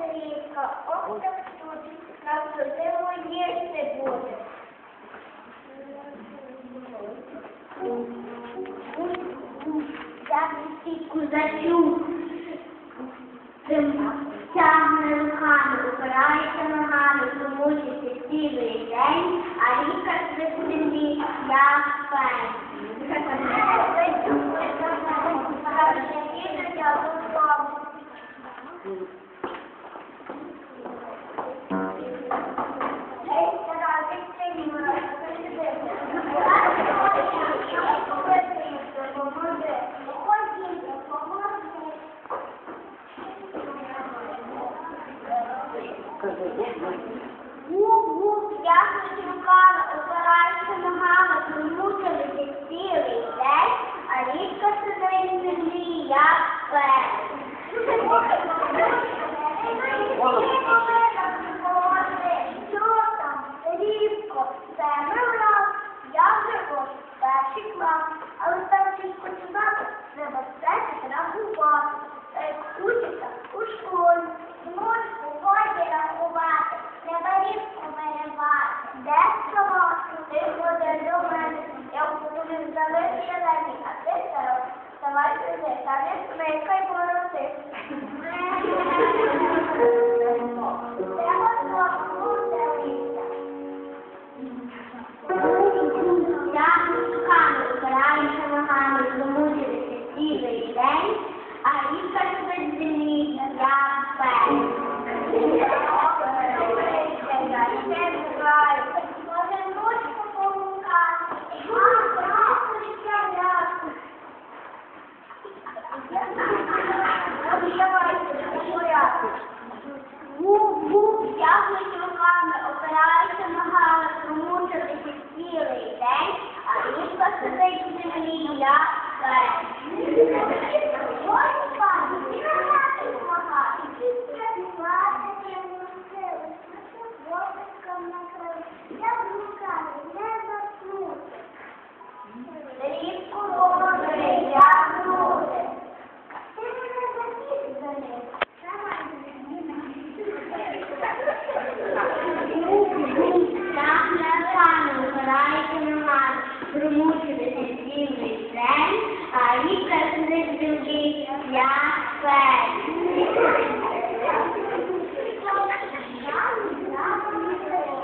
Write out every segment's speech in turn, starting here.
Стрійка, ох так тут, нам зиму їсти буде. Я всі козачу, тягне руками, опирається ногами, тому що цілий день, а ріка з землі, як пень. Thank you. Гуп-гуп, тягнуть руками, опираються ногами, примусилися цілий день, а річка сидить в землі, як починати треба все рахувати. Учиться у школі, зможку годі рахувати, треба різко виривати. Де слова, ти ходиш до мене, я буду від залишені, а ти старав. Давай сюди, та не смикай бороти. Гуп-гуп, тягнуть руками, опираються ногами, промучилися а річка сидить в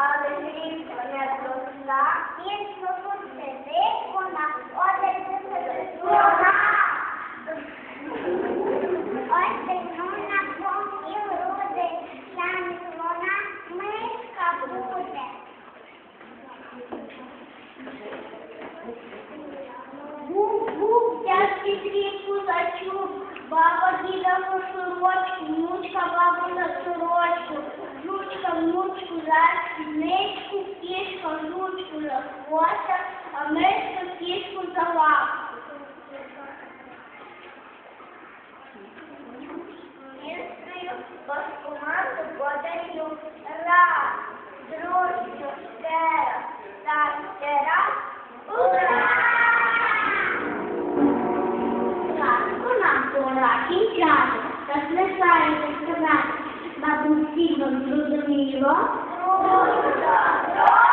Але різко не баба діда на сорочку, внучка бабу на за спідничку, кішка жучку за хвоста, а мишка кішку за лапку. Містрою вас команду подарю раз, другий, ще раз, та. Ура! Казку нам пора кінчати, та слухаєте сказати, бабусі вам? Зрозуміло. Muita glória!